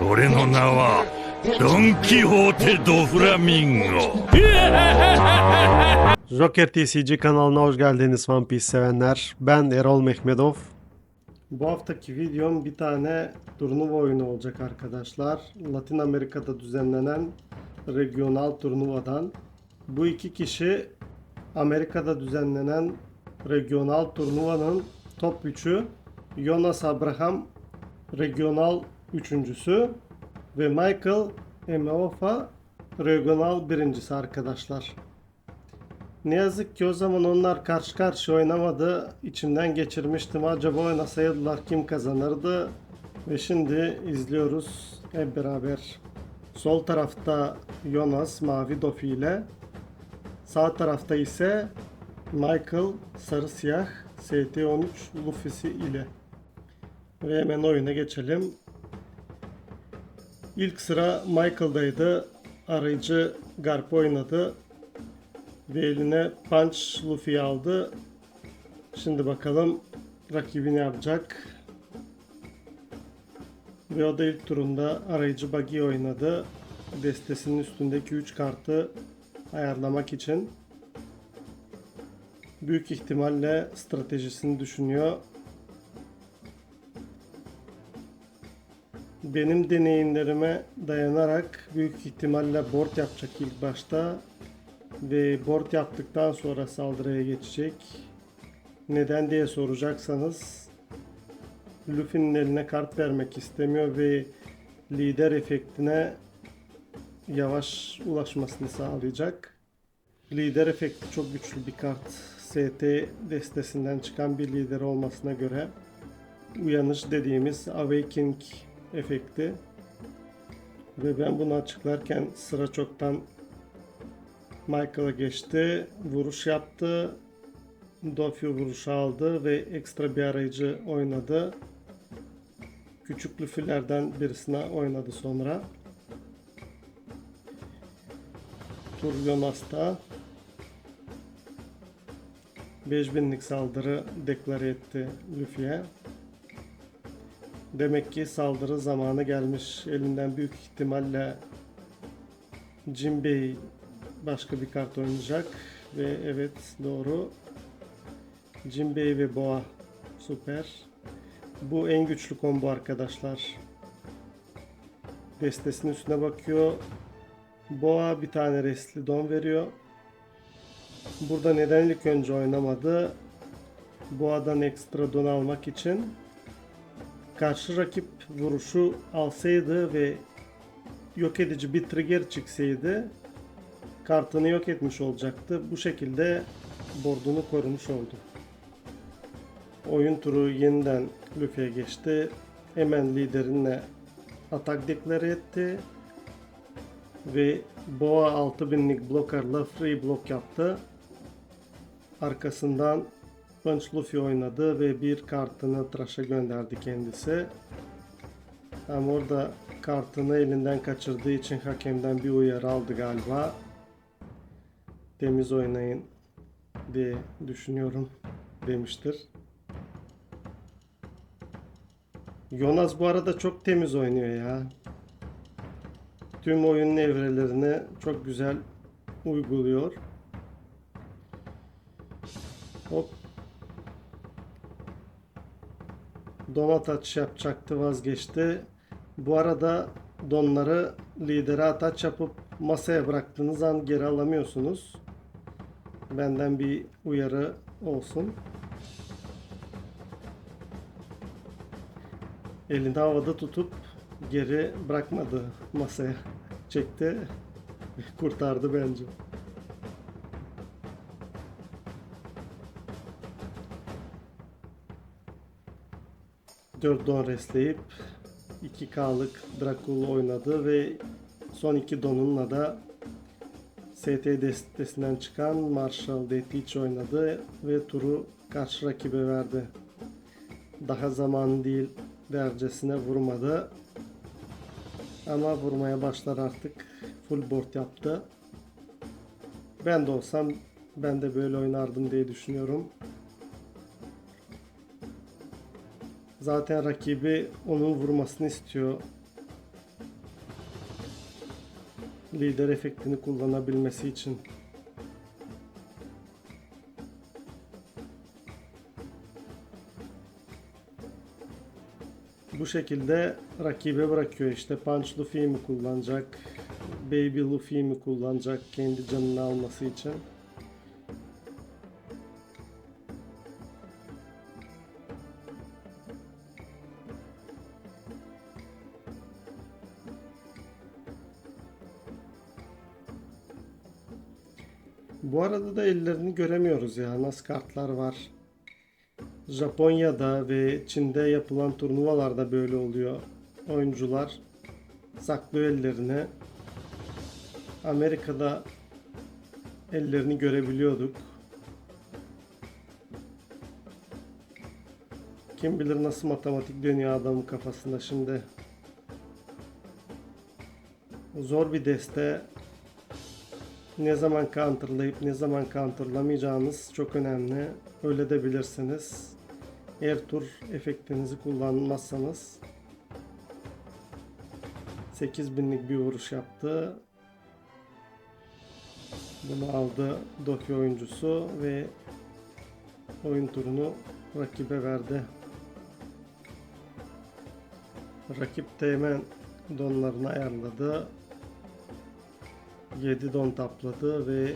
俺の名はドン・キホーテ・ド・フラミンゴ Joker TCG kanalına hoş geldiniz One Piece sevenler. Ben Erol Mehmedov. Bu haftaki videom bir tane turnuva oyunu olacak arkadaşlar. Latin Amerika'da düzenlenen regional turnuvadan. Bu iki kişi Amerika'da düzenlenen regional turnuvanın top 3'ü. Jonas Abraham regional üçüncüsü ve Michael Emeofa regional birincisi arkadaşlar. Ne yazık ki o zaman onlar karşı karşıya oynamadı. İçimden geçirmiştim. Acaba oynasaydılar kim kazanırdı? Ve şimdi izliyoruz hep beraber. Sol tarafta Jonas mavi dofi ile sağ tarafta ise Michael sarı siyah ST13 Luffy'si ile. Ve hemen oyuna geçelim. İlk sıra Michael'daydı. Arayıcı Garp oynadı ve eline Punch Luffy aldı. Şimdi bakalım rakibi ne yapacak. Ve o da ilk turunda arayıcı Buggy oynadı. Destesinin üstündeki 3 kartı ayarlamak için. Büyük ihtimalle stratejisini düşünüyor. Benim deneyimlerime dayanarak büyük ihtimalle board yapacak ilk başta ve board yaptıktan sonra saldırıya geçecek. Neden diye soracaksanız Luffy'nin eline kart vermek istemiyor ve lider efektine yavaş ulaşmasını sağlayacak. Lider efekti çok güçlü bir kart. ST destesinden çıkan bir lider olmasına göre uyanış dediğimiz awakening efekti. Ve ben bunu açıklarken sıra çoktan Michael'a geçti. Vuruş yaptı. Dofi vuruşu aldı ve ekstra bir arayıcı oynadı. Küçük lüfülerden birisine oynadı sonra. Tur Jonas'ta 5000'lik saldırı deklare etti Luffy'ye. Demek ki saldırı zamanı gelmiş. Elinden büyük ihtimalle Jinbei başka bir kart oynayacak ve evet doğru. Jinbei ve Boğa süper. Bu en güçlü combo arkadaşlar. Destesinin üstüne bakıyor. Boğa bir tane restli don veriyor. Burada neden ilk önce oynamadı? Boğa'dan ekstra don almak için karşı rakip vuruşu alsaydı ve yok edici bir trigger çıksaydı kartını yok etmiş olacaktı. Bu şekilde bordunu korumuş oldu. Oyun turu yeniden Luffy'ye geçti. Hemen liderinle atak deklare etti. Ve Boğa 6000'lik blokarla free block yaptı. Arkasından Punch Luffy oynadı ve bir kartını tıraşa gönderdi kendisi. Ama orada kartını elinden kaçırdığı için hakemden bir uyarı aldı galiba. Temiz oynayın diye düşünüyorum demiştir. Jonas bu arada çok temiz oynuyor ya. Tüm oyunun evrelerini çok güzel uyguluyor. Hop. Donat atış yapacaktı vazgeçti. Bu arada donları lidere ataç yapıp masaya bıraktığınız an geri alamıyorsunuz. Benden bir uyarı olsun. Elini havada tutup geri bırakmadı masaya. Çekti. Kurtardı bence. Dört don restleyip 2K'lık Dracula oynadı ve son iki donunla da ST destesinden çıkan Marshall Deathwitch oynadı ve turu karşı rakibe verdi. Daha zaman değil dercesine vurmadı. Ama vurmaya başlar artık. Full board yaptı. Ben de olsam ben de böyle oynardım diye düşünüyorum. Zaten rakibi onun vurmasını istiyor. lider efektini kullanabilmesi için. Bu şekilde rakibe bırakıyor işte Punch Luffy'yi mi kullanacak, Baby Luffy'yi mi kullanacak kendi canını alması için. Bu arada da ellerini göremiyoruz ya. Nasıl kartlar var. Japonya'da ve Çin'de yapılan turnuvalarda böyle oluyor. Oyuncular saklıyor ellerini. Amerika'da ellerini görebiliyorduk. Kim bilir nasıl matematik dönüyor adamın kafasında şimdi. Zor bir deste ne zaman counterlayıp ne zaman counterlamayacağınız çok önemli. Öyle de bilirsiniz. Eğer tur efektinizi kullanmazsanız 8000'lik bir vuruş yaptı. Bunu aldı Doki oyuncusu ve oyun turunu rakibe verdi. Rakip de hemen donlarını ayarladı. 7 don tapladı ve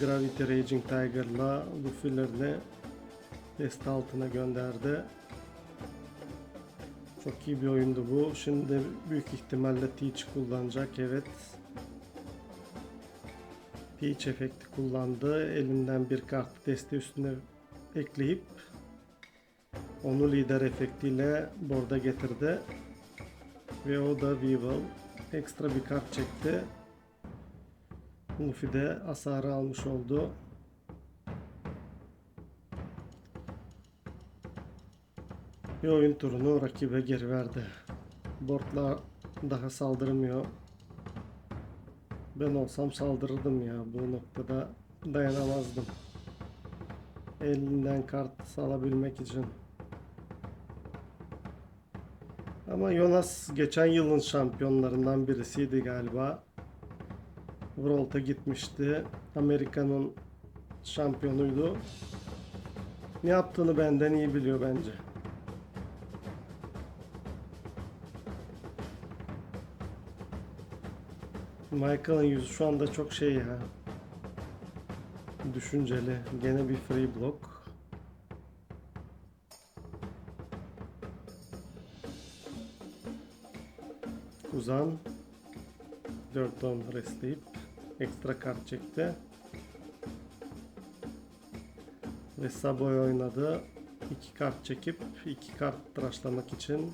Gravity Raging Tiger'la Luffy'lerini test altına gönderdi. Çok iyi bir oyundu bu. Şimdi büyük ihtimalle Teach kullanacak. Evet. Teach efekti kullandı. Elinden bir kart deste üstüne ekleyip onu lider efektiyle borda getirdi. Ve o da Weevil. Ekstra bir kart çekti. Luffy de hasarı almış oldu. Bir oyun turunu rakibe geri verdi. Board'la daha saldırmıyor. Ben olsam saldırırdım ya. Bu noktada dayanamazdım. Elinden kart alabilmek için. Ama Jonas geçen yılın şampiyonlarından birisiydi galiba. World'a gitmişti. Amerika'nın şampiyonuydu. Ne yaptığını benden iyi biliyor bence. Michael'ın yüzü şu anda çok şey ya. Düşünceli. Gene bir free block. Kuzan 4 don restleyip ekstra kart çekti. Ve Saboy oynadı. 2 kart çekip 2 kart tıraşlamak için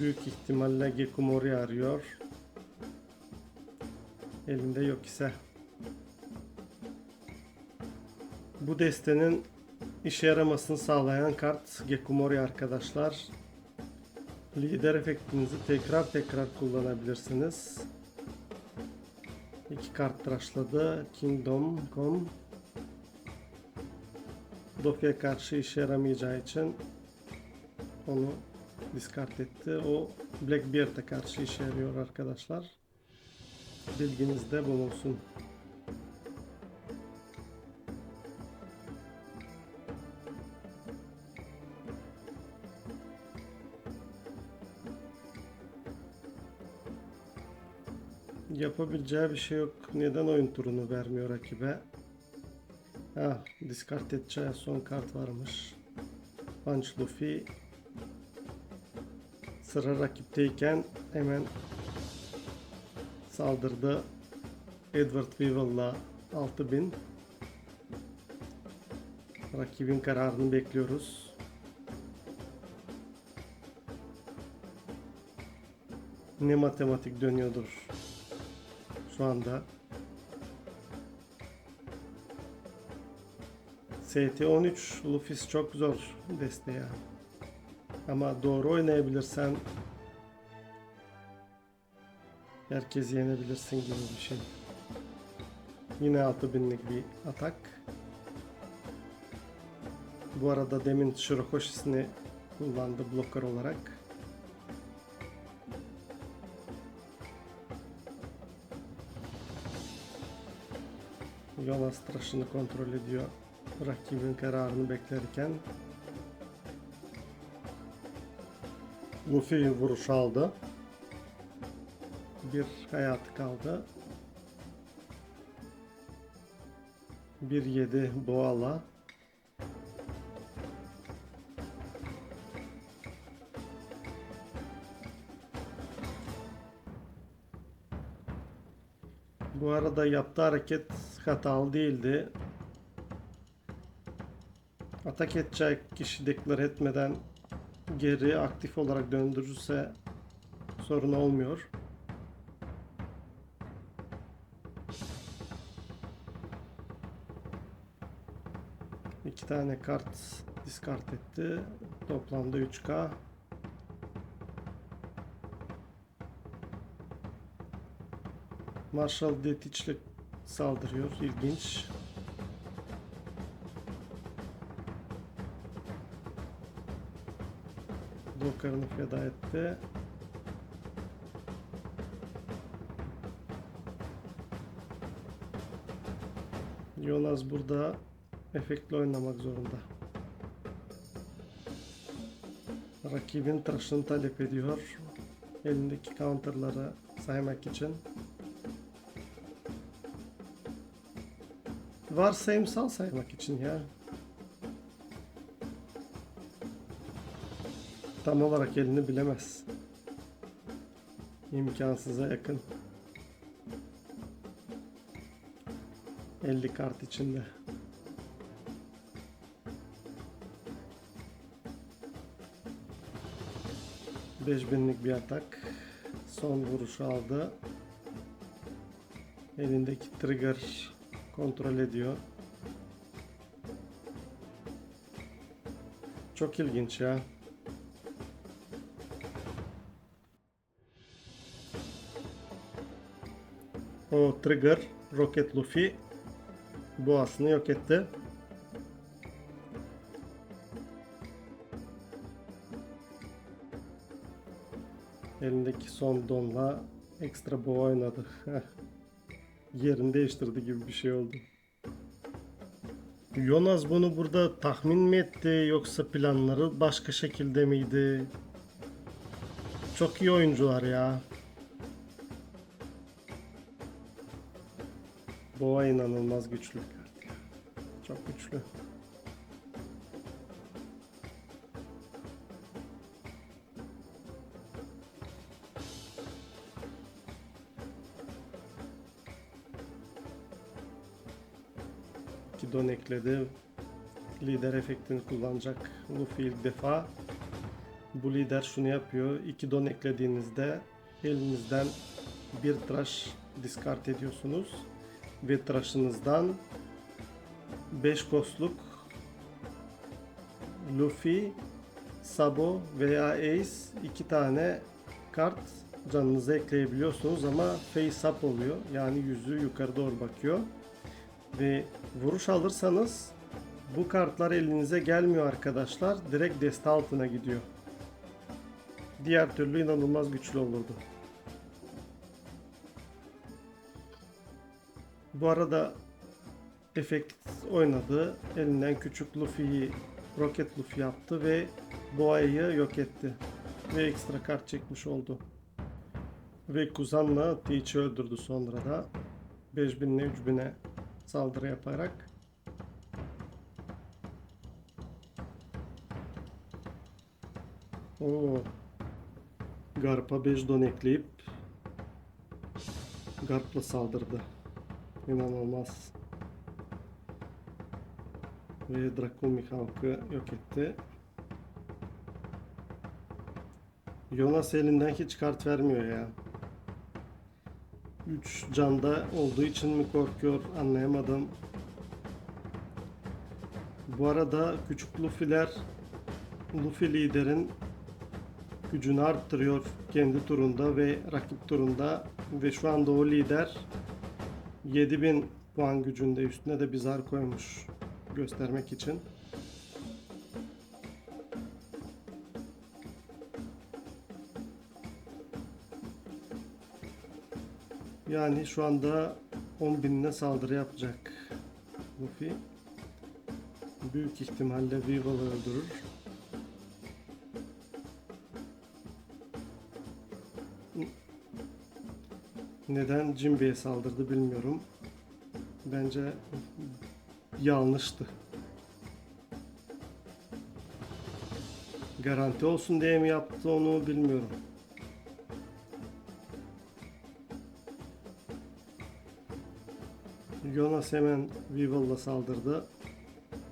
büyük ihtimalle Gekumori arıyor. Elinde yok ise. Bu destenin işe yaramasını sağlayan kart Gekumori arkadaşlar. Lider efektinizi tekrar tekrar kullanabilirsiniz. İki kart tıraşladı. Kingdom Com. Dofi'ye karşı işe yaramayacağı için onu diskart etti. O Blackbeard'e karşı işe yarıyor arkadaşlar. Bilginizde bulunsun. Yapabileceği bir şey yok. Neden oyun turunu vermiyor rakibe? Ha, diskart edeceği son kart varmış. Punch Luffy sıra rakipteyken hemen saldırdı. Edward Weevil'la 6000 Rakibin kararını bekliyoruz. Ne matematik dönüyordur şu anda. ST13 Luffy's çok zor deste ya. Ama doğru oynayabilirsen herkes yenebilirsin gibi bir şey. Yine 6000'lik bir atak. Bu arada demin Shirokoshi'sini kullandı blocker olarak. Jonas tıraşını kontrol ediyor. Rakibin kararını beklerken. Luffy vuruş aldı. Bir hayatı kaldı. 1-7 Boğala. Bu arada yaptığı hareket hatalı değildi. Atak edecek kişi deklar etmeden geri aktif olarak döndürürse sorun olmuyor. İki tane kart diskart etti. Toplamda 3K. Marshall Detich'le saldırıyor. İlginç. Dokarını feda etti. Jonas burada efektli oynamak zorunda. Rakibin tıraşını talep ediyor. Elindeki counterları saymak için. Varsayımsal saymak için ya. Tam olarak elini bilemez. İmkansıza yakın. 50 kart içinde. Beş binlik bir atak. Son vuruşu aldı. Elindeki trigger kontrol ediyor. Çok ilginç ya. O trigger Rocket Luffy boğasını yok etti. Elindeki son donla ekstra boğa oynadı. Yerini değiştirdi gibi bir şey oldu. Jonas bunu burada tahmin mi etti yoksa planları başka şekilde miydi? Çok iyi oyuncular ya. Boğa inanılmaz güçlü. Çok güçlü. Ekledi. Lider efektini kullanacak Luffy ilk defa. Bu lider şunu yapıyor. İki don eklediğinizde elinizden bir tıraş discard ediyorsunuz. Ve tıraşınızdan 5 kosluk Luffy, Sabo veya Ace iki tane kart canınıza ekleyebiliyorsunuz ama face up oluyor. Yani yüzü yukarı doğru bakıyor. Ve vuruş alırsanız bu kartlar elinize gelmiyor arkadaşlar. Direkt deste altına gidiyor. Diğer türlü inanılmaz güçlü olurdu. Bu arada efekt oynadı. Elinden küçük Luffy'yi Rocket Luffy yaptı ve Boğa'yı yok etti. Ve ekstra kart çekmiş oldu. Ve Kuzan'la Teach'i öldürdü sonra da. 5000 ile 3000'e saldırı yaparak. Oo. Garp'a 5 don ekleyip Garp'la saldırdı. İnanılmaz. Ve Drakumi halkı yok etti. Jonas elinden hiç kart vermiyor ya. 3 canda olduğu için mi korkuyor anlayamadım. Bu arada küçük Luffy'ler Luffy liderin gücünü arttırıyor kendi turunda ve rakip turunda ve şu anda o lider 7000 puan gücünde üstüne de bir zar koymuş göstermek için. Yani şu anda 10 binine saldırı yapacak. Luffy. Büyük ihtimalle Weevil'ı öldürür. Neden Jinbe'ye saldırdı bilmiyorum. Bence yanlıştı. Garanti olsun diye mi yaptı onu bilmiyorum. Jonas hemen Weevil'la saldırdı.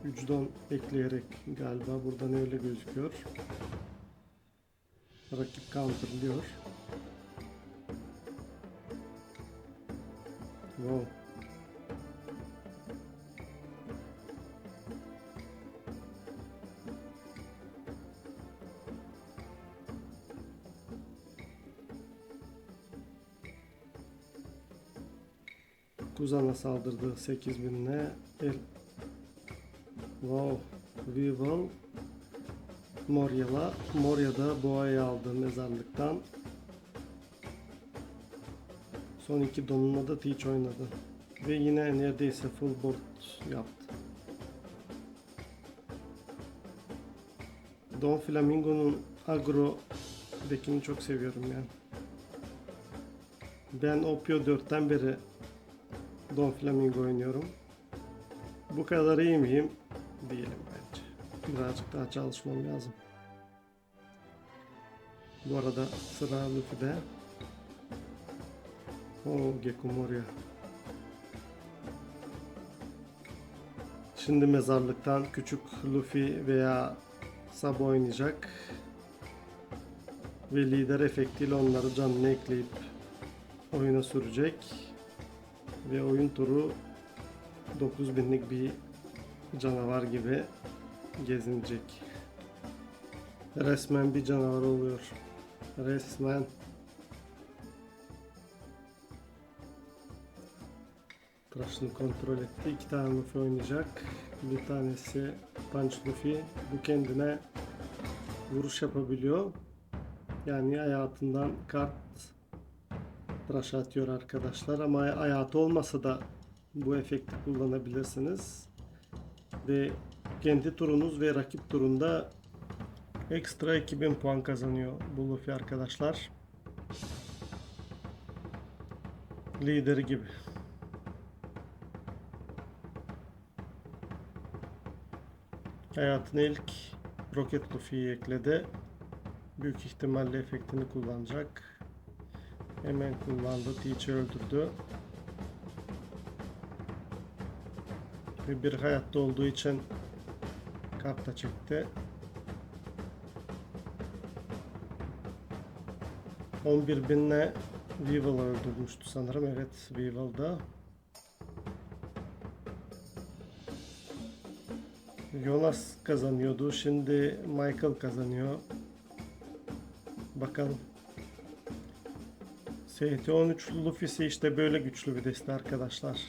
3 don ekleyerek galiba buradan öyle gözüküyor. Rakip counterlıyor. Wow. Saldırdı 8000'le. El... Wow. Weevil Moria'la. Moria'da Boğa'yı aldı mezarlıktan. Son iki donuna da Teach oynadı. Ve yine neredeyse full board yaptı. Don Flamingo'nun agro dekini çok seviyorum yani. Ben Opio 4'ten beri Don Flamingo oynuyorum. Bu kadar iyi miyim? Diyelim bence. Birazcık daha çalışmam lazım. Bu arada sıra Luffy'de. Oo Gekko Moria. Şimdi mezarlıktan küçük Luffy veya Sabo oynayacak. Ve lider efektiyle onları canına ekleyip oyuna sürecek. Ve oyun turu 9000'lik bir canavar gibi gezinecek. Resmen bir canavar oluyor. Resmen. Tıraşını kontrol etti. İki tane Luffy oynayacak. Bir tanesi Punch Luffy. Bu kendine vuruş yapabiliyor. Yani hayatından kart tıraş atıyor arkadaşlar. Ama hayatı olmasa da bu efekti kullanabilirsiniz. Ve kendi turunuz ve rakip turunda ekstra 2000 puan kazanıyor bu Luffy arkadaşlar. Lideri gibi. Hayatına ilk Rocket Luffy'yi ekledi. Büyük ihtimalle efektini kullanacak. Hemen kullandı. Teach'i öldürdü. Ve bir hayatta olduğu için karta çekti. 11 binle Weevil'ı öldürmüştü sanırım. Evet Weevil'da. Jonas kazanıyordu. Şimdi Michael kazanıyor. Bakalım. ST13 Luffy'si işte böyle güçlü bir deste arkadaşlar.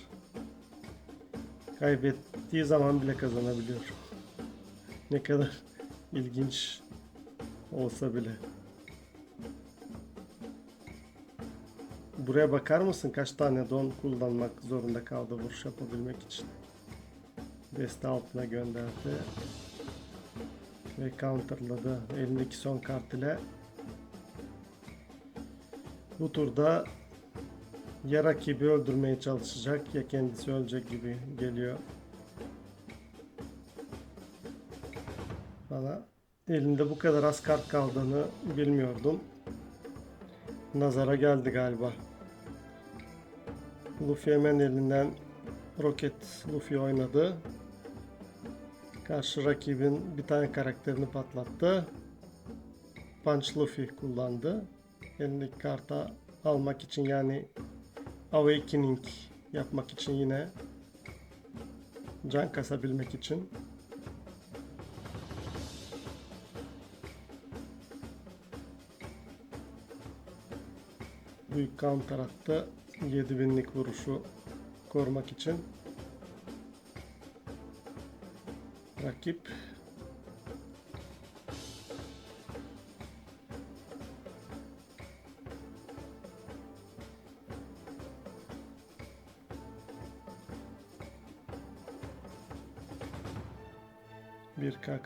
Kaybettiği zaman bile kazanabiliyor. Ne kadar ilginç olsa bile. Buraya bakar mısın kaç tane don kullanmak zorunda kaldı vuruş yapabilmek için. Deste altına gönderdi. Ve counterladı elindeki son kart ile. Bu turda ya rakibi öldürmeye çalışacak ya kendisi ölecek gibi geliyor. Bana elinde bu kadar az kart kaldığını bilmiyordum. Nazara geldi galiba. Luffy hemen elinden Rocket Luffy oynadı. Karşı rakibin bir tane karakterini patlattı. Punch Luffy kullandı. Elindeki karta almak için yani Awakening yapmak için yine can kasabilmek için. Büyük counter attı 7000'lik vuruşu korumak için rakip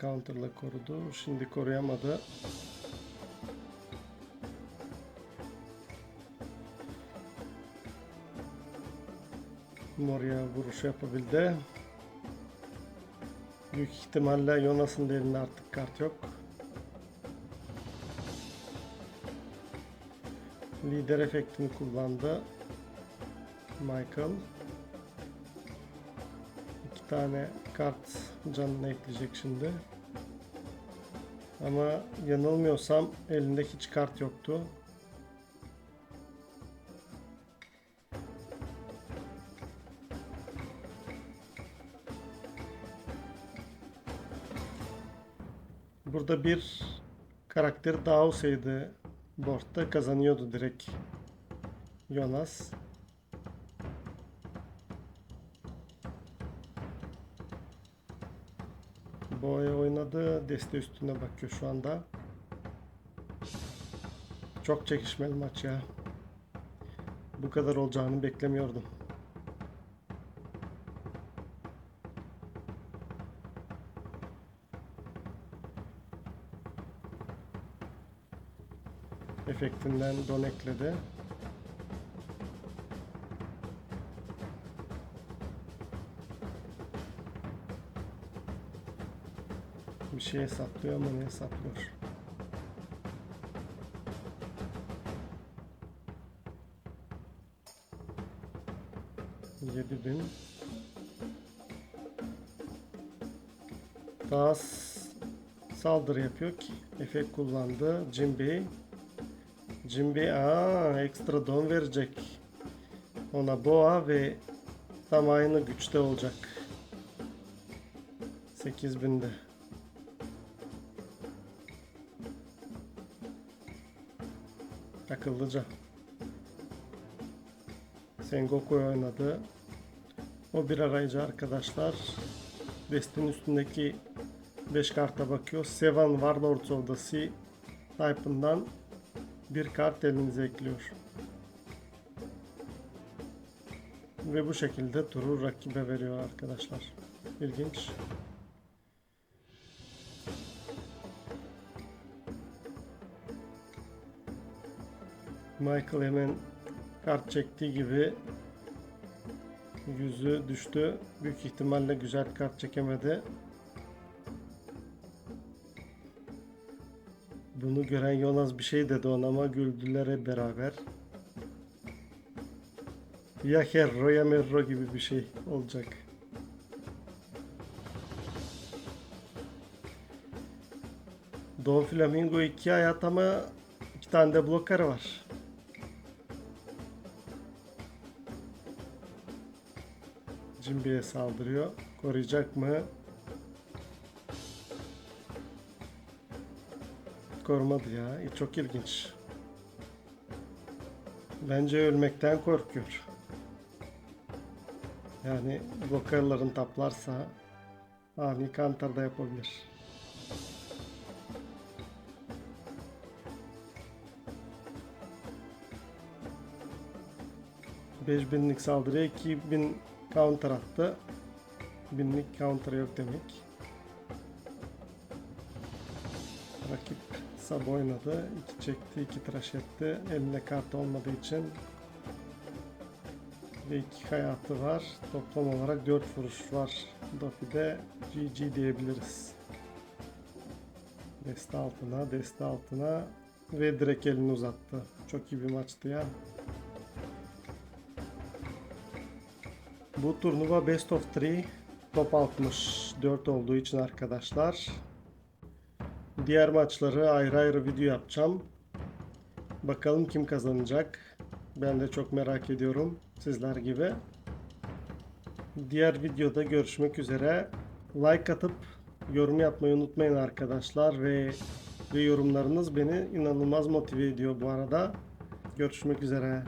counter'la korudu. Şimdi koruyamadı. Moria vuruş yapabildi. Büyük ihtimalle Jonas'ın elinde artık kart yok. Lider efektini kullandı. Michael. İki tane kart canına ekleyecek şimdi. Ama yanılmıyorsam elinde hiç kart yoktu. Burada bir karakter daha olsaydı boardta kazanıyordu direkt Jonas. Boya oynadı. Deste üstüne bakıyor şu anda. Çok çekişmeli maç ya. Bu kadar olacağını beklemiyordum. Efektinden don ekledi. Bir şey hesaplıyor ama ne hesaplıyor? Yedi bin. Daha saldırı yapıyor ki. Efekt kullandı. Jim Bey. Jim Bey aa, ekstra don verecek. Ona boğa ve tam aynı güçte olacak. 8000'de. Akıllıca. Sengoku oynadı. O bir arayıcı arkadaşlar. Destinin üstündeki 5 karta bakıyor. Seven Warlords of the Sea type'ından bir kart elinize ekliyor. Ve bu şekilde turu rakibe veriyor arkadaşlar. İlginç. Michael hemen kart çektiği gibi yüzü düştü. Büyük ihtimalle güzel kart çekemedi. Bunu gören Jonas bir şey dedi ona ama güldüler hep beraber. Ya Herro ya Merro gibi bir şey olacak. Don Flamingo iki hayat ama iki tane de bloker var. Cimbi'ye saldırıyor. Koruyacak mı? Korumadı ya. Çok ilginç. Bence ölmekten korkuyor. Yani blokerların taplarsa ani counter da yapabilir. Binlik saldırıya 2000 counter attı. Binlik counter yok demek. Rakip sab oynadı. iki çekti, iki tıraş etti. Eline kart olmadığı için ve iki hayatı var. Toplam olarak 4 vuruş var. Dofi'de GG diyebiliriz. Deste altına, deste altına ve direkt elini uzattı. Çok iyi bir maçtı ya. Bu turnuva Best of 3 top 64 olduğu için arkadaşlar diğer maçları ayrı ayrı video yapacağım. Bakalım kim kazanacak. Ben de çok merak ediyorum sizler gibi. Diğer videoda görüşmek üzere. Like atıp yorum yapmayı unutmayın arkadaşlar ve ve yorumlarınız beni inanılmaz motive ediyor bu arada. Görüşmek üzere.